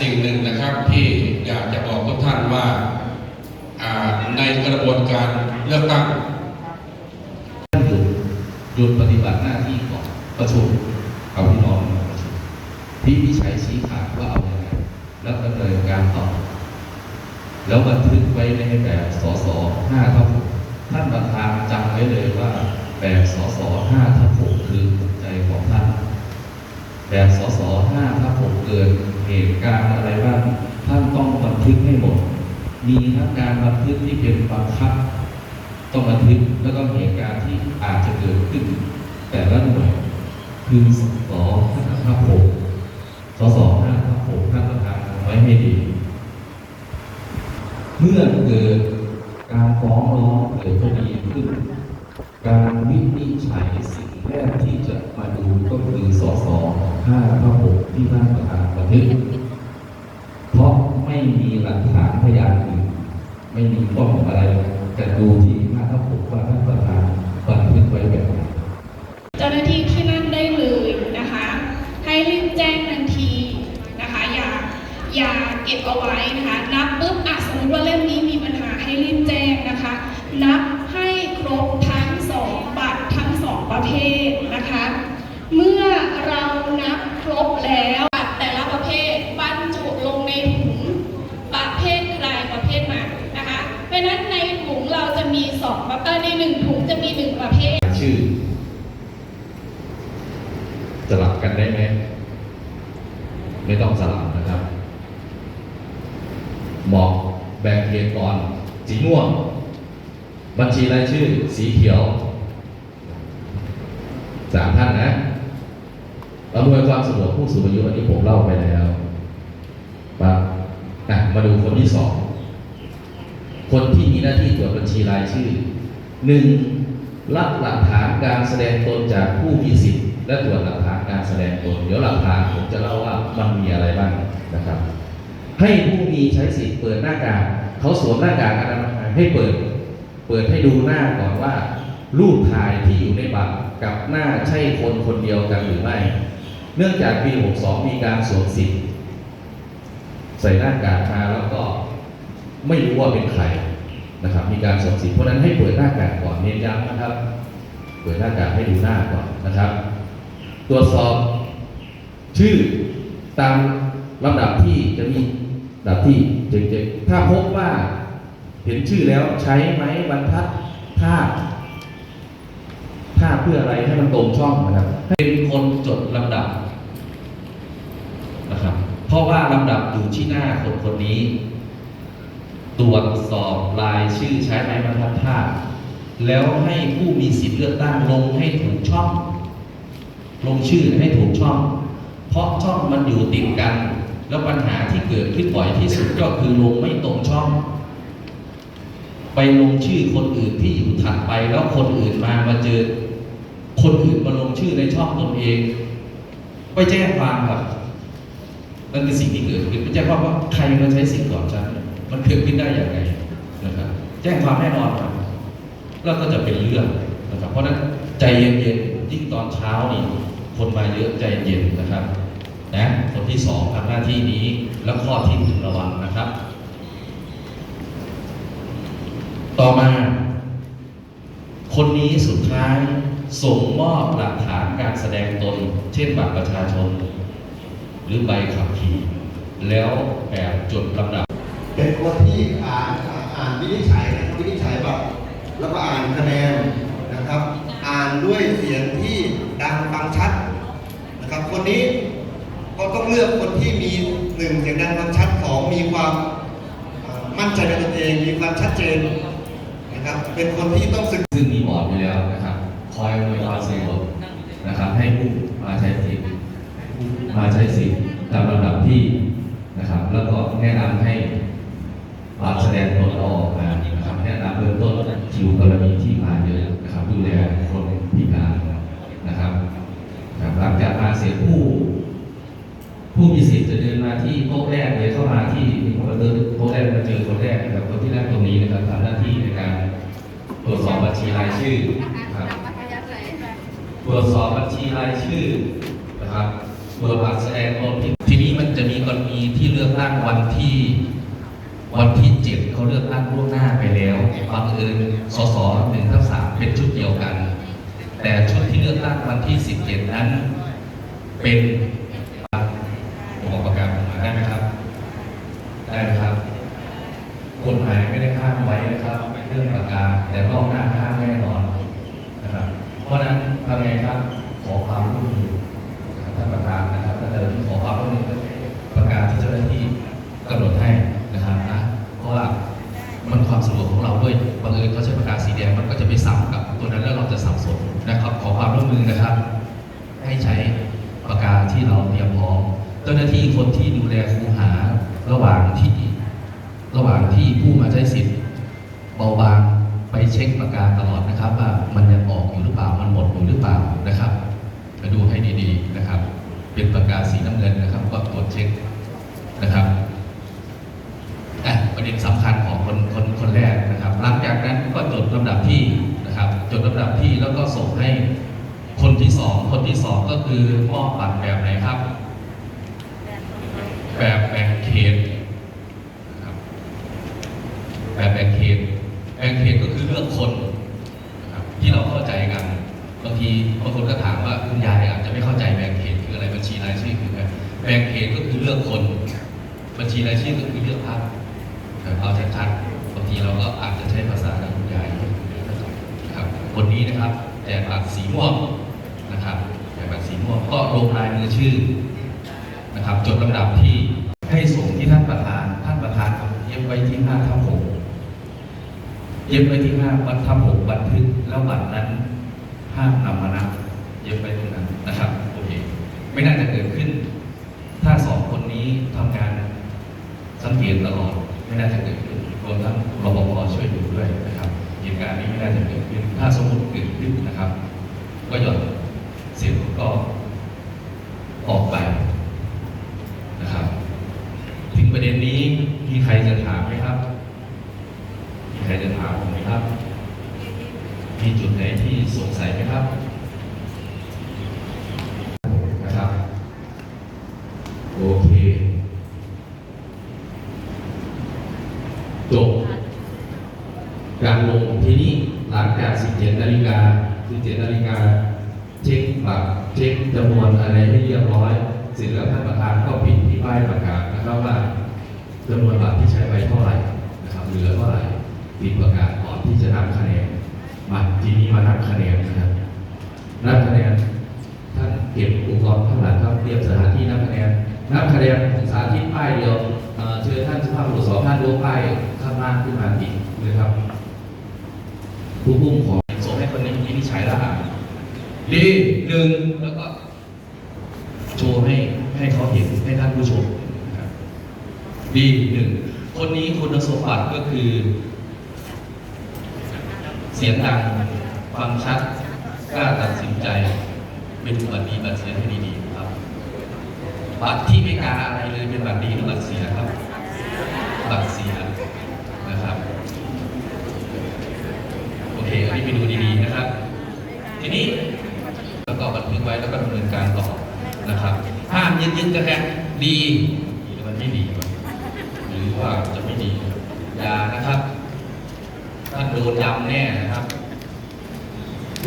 สิ่งหนึ่งนะครับที่อยากจะบอกทุกท่านว่าในกระบวนการเลือกตั้งท่านหยุดหยุดปฏิบัติหน้าที่ก่อนประชุมเอาพี่น้องมาประชุมพี่พิชัยชี้ขาดว่าเอาอย่างไรแล้วดำเนินการต่อ แล้วบันทึกไว้ในแบบสสห้าทับหกท่านประธานจำไว้เลยว่าแบบสสห้าทับหกคือหัวใจของท่านแบบสสห้าทับหกเกิด เหตุการณ์อะไรบ้างท่านต้องบันทึกให้หมด มีทั้งการบันทึกที่เป็นบังคับ ต้องบันทึกแล้วก็เหตุการณ์ที่อาจจะเกิดขึ้น แต่ละหน่วยคือสสห้าทับหกสสห้าทับหกท่านประธานไว้ให้ดี เมื่อเกิดการฟ้องร้องเกิดคดีขึ้น การวินิจฉัยสิ่งแรกที่จะมาดูก็คือสสห้าทับหกที่ท่านประธาน ทึก เพราะไม่มีหลักฐานพยานอื่นไม่มีข้อมูลอะไรจะดูที่ห้าทับหกว่าท่านประธานบันทึกไว้แบบไหนเจ้าหน้าที่ที่นั่นได้เลยนะคะ ให้รีบแจ้งทันทีนะคะ อย่าอย่าเก็บเอาไว้นะคะ นับปุ๊บอะสมมติว่าเล่มนี้มีปัญหาให้รีบแจ้งนะคะ นับให้ครบทั้งสองบัตรทั้งสองประเภทนะคะ เมื่อเรานับครบแล้วบัตรแต่ละประเภทบรรจุลงในถุงประเภทใครประเภทมันนะคะ เพราะฉะนั้นในถุงเราจะ มีสอในหนึ่งถุงจะมีหนึ่งประเภท ชื่อ สลับกันได้ไหม ไม่ต้องสลับนะครับ หมอกแบ่งเขตก่อนสีม่วง บัญชีรายชื่อ สีเขียวสามท่านนะอำนวยความสะดวกผู้สูงอายุอันนี้ผมเล่าไปแล้วปั๊บอะมาดูคนที่สอง คนที่มีหน้าที่ตรวจบัญชีรายชื่อ หนึ่งรับหลักฐานการแสดงตนจากผู้มีสิทธิ์และตรวจหลักฐานการแสดงตน เดี๋ยวหลักฐานผมจะเล่าว่ามันมีอะไรบ้างนะครับ ให้ผู้มีใช้สิทธิ์เปิดหน้ากากเขาสวมหน้ากากอนามัยให้เปิด เปิดให้ดูหน้าก่อนว่า รูปถ่ายที่อยู่ในบัตรกับหน้าใช่คนคนเดียวกันหรือไม่ เนื่องจากปี 62 มีการสวมสิทธิ์ใส่หน้ากากมาแล้วก็ไม่รู้ว่าเป็นใคร นะครับ มีการสวมสิทธิ์เพราะนั้นให้เปิดหน้ากากก่อนเน้นย้ำนะครับ เปิดหน้ากากให้ดูหน้าก่อนนะครับ ตรวจสอบชื่อตามลำดับที่จะมีลำดับที่เจ็ดๆถ้าพบว่าเห็นชื่อแล้วใช้ไหมบรรทัดภาพภาพเพื่ออะไรให้มันตรงช่องนะครับเป็นคนจดลำดับนะครับ เพราะว่าลำดับอยู่ที่หน้าคนคนนี้ ตรวจสอบรายชื่อใช้ไม้บรรทัดภาพแล้วให้ผู้มีสิทธิ์เลือกตั้งลงให้ถูกช่อง ลงชื่อให้ถูกช่อง เพราะช่องมันอยู่ติดกัน แล้วปัญหาที่เกิดขึ้นบ่อยที่สุดก็คือลงไม่ตรงช่อง ไปลงชื่อคนอื่นที่อยู่ถัดไปแล้วคนอื่นมามาเจอ คนอื่นมาลงชื่อในช่องตนเอง ไปแจ้งความครับนั่นคือสิ่งที่เกิดขึ้นไม่ใช่ว่าว่าใครมาใช้สิทธิ์ก่อนฉัน มันเกิดขึ้นได้อย่างไรนะครับแจ้งความแน่นอนครับแล้วก็จะเป็นเรื่องนะครับเพราะนั้นใจเย็นๆยิ่งตอนเช้านี่คนมาเยอะใจเย็นนะครับนะคนที่สองทำหน้าที่นี้แล้วข้อที่พึงระวังนะครับ ต่อมา คนนี้สุดท้ายส่งมอบหลักฐานการแสดงตน เช่นบัตรประชาชน หรือใบขับขี่ แล้วแบบจดลำดับ เป็นคนที่อ่านอ่านวินิจฉัยนะครับวินิจฉัยแบบแล้วก็อ่านคะแนนนะครับ อ่านด้วยเสียงที่ดังฟังชัดนะครับ คนนี้ก็ต้องเลือกคนที่มีหนึ่งเสียงดังฟังชัดสองมีความมั่นใจในตนเองมีความชัดเจนนะครับ เป็นคนที่ต้องศึกซึ่งมีบอร์ดอยู่แล้วนะครับ คอยอำนวยความสะดวกนะครับ ให้ผู้มาใช้สิทธิ์มาใช้สิทธิ์ตามลำดับที่นะครับ แล้วก็แนะนำให้ บัตรแสดงตนออกมานะครับแนะนำเบื้องต้นคิวกรณีที่มาเยอะนะครับดูแลคนพิการนะครับหลังจากมาเสร็จผู้ ผู้มีสิทธิ์จะเดินมาที่โต๊ะแรกเลยเข้ามาที่เราเดินโต๊ะแรกมาเจอคนแรกนะครับคนที่นั่งตรงนี้นะครับทำหน้าที่ในการตรวจสอบบัญชีรายชื่อครับตรวจสอบบัญชีรายชื่อนะครับตรวจบัตรแสดงตนที่นี้มันจะมีกรณีที่เลือกตั้งวันที่ วันที่เจ็ดเขาเลือกตั้งล่วงหน้าไปแล้วบังเอิญสสหนึ่งทับสามเป็นชุดเดียวกัน แต่ชุดที่เลือกตั้งวันที่สิบเจ็ดนั้น เป็นผมเอาปากกาผมมาได้ไหมครับ ได้ไหมครับกฎหมายไม่ได้ห้ามไว้นะครับเรื่องปากกาศแต่รอบหน้าห้ามแน่นอนนะครับ เพราะนั้นทำไงครับ เบาบางไปเช็คปากกาตลอดนะครับ ว่ามันยังออกอยู่หรือเปล่ามันหมดอยู่หรือเปล่านะครับมาดูให้ดีๆนะครับ เป็นปากกาสีน้ำเงินนะครับ ก็ตรวจเช็คนะครับอะประเด็นสำคัญของคนคนคนแรกนะครับ หลังจากนั้นก็จดลำดับที่นะครับจดลำดับที่แล้วก็ส่งให้คนที่สองคนที่สองก็คือมอบบัตรแบบไหนครับแบ่งเขตนะครับ แบบแบ่งเขตแบ่งเขตก็คือเลือกคนนะครับที่เราเข้าใจกันบางทีบางคนก็ถามว่าคุณยายอาจจะไม่เข้าใจแบ่งเขตคืออะไรบัญชีรายชื่อคืออะไรแบ่งเขตก็คือเลือกคน บัญชีรายชื่อก็คือเลือกพรรคแต่เอาชัดๆบางทีเราก็อาจจะใช้ภาษาของคุณยายนะ ครับนนี้นะครับแจกบัตรสีม่วงนะครับแจกบัตรสีม่วงก็ลงลายมือชื่อนะครับ จดลำดับที่ให้ส่งที่ท่านประธาน ท่านประธานเย็บไว้ที่ห้าทับหกเย็บไว้ที่ห้าบัตรทับหกบันทึกแล้วบัตรนั้นห้ามนำมานับเย็บไว้ตรงนั้นนะครับโอเคไม่น่าจะเกิดขึ้น ถ้าสองคนนี้ทำงานสังเกตตลอดไม่น่าจะเกิดขึ้นรวมทั้งรปภช่วยดูด้วยนะครับ ตุการณ์นี้ไม่น่าจะเกิดขึ้น ถ้าสมมติเกิดขึ้นนะครับ ก็หย่อนเสร็จก็ออกไปนะครับ ถึงประเด็นนี้มีใครจะถามไหมครับ มีใครจะถามผมไหมครับ มีจุดไหนที่สงสัยไหมครับนะครับ โอเค จบ การลงที่นี่หลังจาก 17 นาฬิ กา17นาฬิกาเช็คบัตรเช็คจำนวนอะไรให้เรียบร้อยเสร็จแล้วท่านประธานก็ปิดที่ป้ายประกาศนะครับว่าจำนวนบัตรที่ใช้ไปเท่าไหร่นะครับเหลือเท่าไหร่ปิดประกาศก่อนที่จะนับคะแนนมาทีนี้มานับคะแนนนะครับนับคะแนนท่านเก็บอุปกรณ์ข้างหลังครับเตรียมสถานที่นับคะแนนนับคะแนนสถานที่ป้ายเดียวเชิญท่านสุภาพบุรุษสองท่านยกป้ายข้างล่างขึ้นมาอีกเลยครับผู้พุ่มของให้คนนี้วินิจฉัยแล้วอ่าน ดีหนึ่งแล้วก็ โชว์ให้ให้เขาเห็นให้ท่านผู้ชมนะครับดีหนึ่งคนนี้คุณสมบัติก็คือ เสียงดังฟังชัดกล้าตัดสินใจ เป็นบัตรดีบัตรเสียให้ดีๆครับ บัตรที่ไม่กล้าอะไรเลยเป็นบัตรดีหรือบัตรเสียครับ บัตรเสียนะครับโอเคอันนี้ไปดูดีๆนะครับ ทีนี้ ไว้แล้วก็ดำเนินการต่อนะครับห้ามยึดยึดกันแค่ดีหรือมันไม่ดีหรือว่าจะไม่ดีอย่านะครับท่านโดนยำแน่นะครับ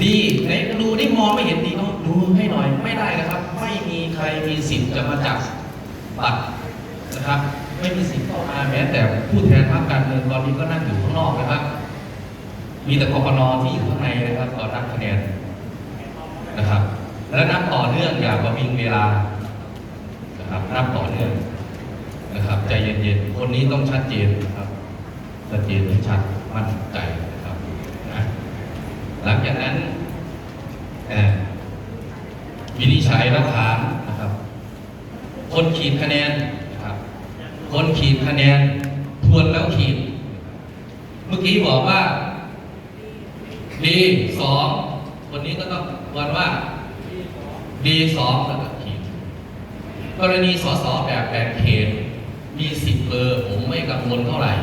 ดีไหนดูนี่มองไม่เห็นดีเนาะดูให้หน่อยไม่ได้นะครับ ไม่มีใครมีสิทธิ์จะมาจับบัตรนะครับ ไม่มีสิทธิ์เข้ามาแม้แต่ผู้แทนพรรคการเมืองตอนนี้ก็นั่งอยู่ข้างนอกนะครับ มีแต่กปนที่อยู่ข้างในนะครับตอนนับคะแนนนะครับ และนับต่อเนื่องอย่าประวิงเวลานะครับนับต่อเนื่องนะครับ ใจเย็นๆคนนี้ต้องชัดเจนนะครับชัดเจนชัดมั่นใจนะครับนะหลังจากนั้นวินิจฉัยหลักฐานนะครับ คนขีดคะแนนนะครับ คนขีดคะแนนทวนแล้วขีด เมื่อกี้บอกว่าดีสองคนนี้ก็ต้องวันว่า ดีสองแล้วก็ขีกรณีสสแบบแบ่งเขตมีสิบเบอร์ผมไม่กังวลเท่าไหร่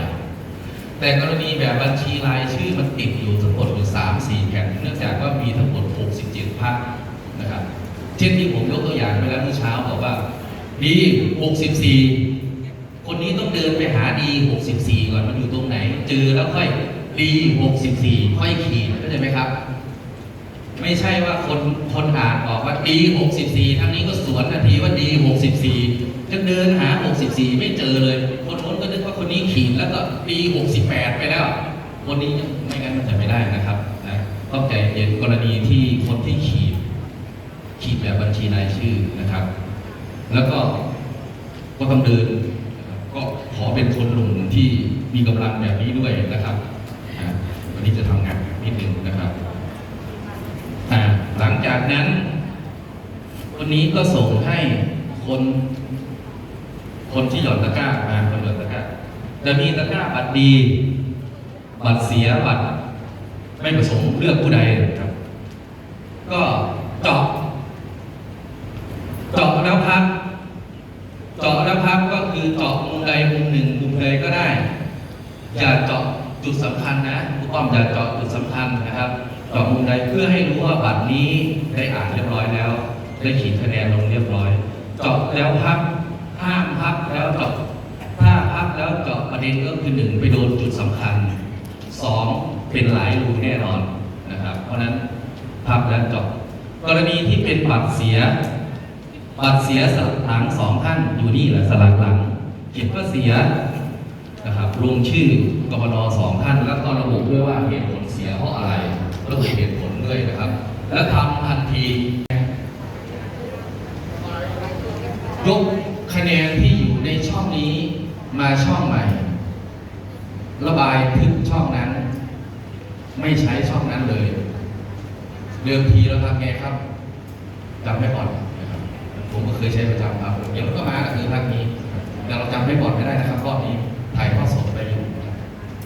แต่กรณีแบบบัญชีรายชื่อมันติดอยู่ทั้งหมดอยู่สามสี่แผ่นเนื่องจากว่ามีทั้งหมดหกสิบเจ็ดพักนะครับ เช่นที่ผมยกตัวอย่างไปแล้วเมื่อเช้าบอกว่าดีหกสิบสี่คนนี้ต้องเดินไปหาดีหกสิบสี่ก่อนมันอยู่ตรงไหน เจอแล้วค่อยดีหกสิบสี่ค่อยขีดเข้าใจไหมครับ ไม่ใช่ว่าคนคนอ่านออกว่าดีหกสิบสี่ทางนี้ก็สวนทันทีว่าดีหกสิบสี่จะเดินหาหกสิบสี่ไม่เจอเลย คนโน้นก็นึกว่าคนนี้ขีดแล้วก็ดีหกสิบแปดไปแล้ว คนนี้ไม่งั้นมันจะไม่ได้นะครับนะต้องใจเย็นกรณีที่คนที่ขีด ขีดแบบบัญชีรายชื่อนะครับ แล้วก็ก็ต้องเดินก็ขอเป็นคนหนุ่มที่มีกำลังแบบนี้ด้วยนะครับวันนี้จะทำงานนิดนึงนะครับ ลังจากนั้นวันนี้ก็ส่งให้คน คนที่หย่อนตะกร้ามาคนหย่อนตะกร้าจะมีตะกร้าบัตรดี บัตรเสียบัตรไม่ประสงค์เลือกผู้ใดครับ ก็เจาะเจาะแล้วพักเจาะแล้วพักก็คือเจาะมุมใดมุมหนึ่งมุมใดก็ได้ อย่าเจาะจุดสำคัญนะผู้ป้อมอย่าเจาะจุดสำคัญนะครับ เจาะมุมใดเพื่อให้รู้ว่าบัตรนี้ได้อ่านเรียบร้อยแล้ว ได้ขีดคะแนนลงเรียบร้อยเจาะแล้วพักห้ามพักแล้วเจาะถ้าพักแล้วเจาะประเด็นก็คือหนึ่งไปโดนจุดสำคัญสองเป็นหลายรูแน่นอนนะครับ เพราะฉะนั้นพับแล้วเจาะกรณีที่เป็นบัตรเสีย บัตรเสียสลักหลังสองท่านอยู่นี่แหละสลักหลังเขียนว่าเสียนะครับลงชื่อกบนสองท่านแล้วก็ระบุด้วยว่าเหตุผล อะไรระบุเหตุผลด้วยนะครับ แล้วทำทันทียกคะแนนที่อยู่ในช่องนี้มาช่องใหม่ ระบายขึ้นช่องนั้น ไม่ใช้ช่องนั้นเลยเดิมทีเราทำไงครับจำไม่ก่อนนะครับผมก็เคยใช้ประจำครับเดี๋ยวก็มาก็คือภาคนี้แต่เราจำไม่ก่อนไม่ได้นะครับรอบนี้ถ่ายทอดสดไปอยู่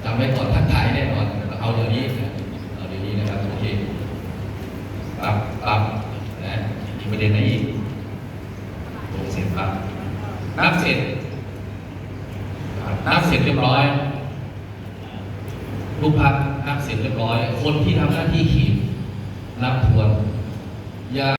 จำไม่ก่อนท่านถ่ายแน่นอนเอาเดี๋ยวนี้นะเอาเดี๋ยวนี้นะครับโอเคปรับปรับนะอีกประเด็นไหนอีก ลงเสร็จครับนับเสร็จ นับเสร็จเรียบร้อย ลูกพักนับเสร็จเรียบร้อย คนที่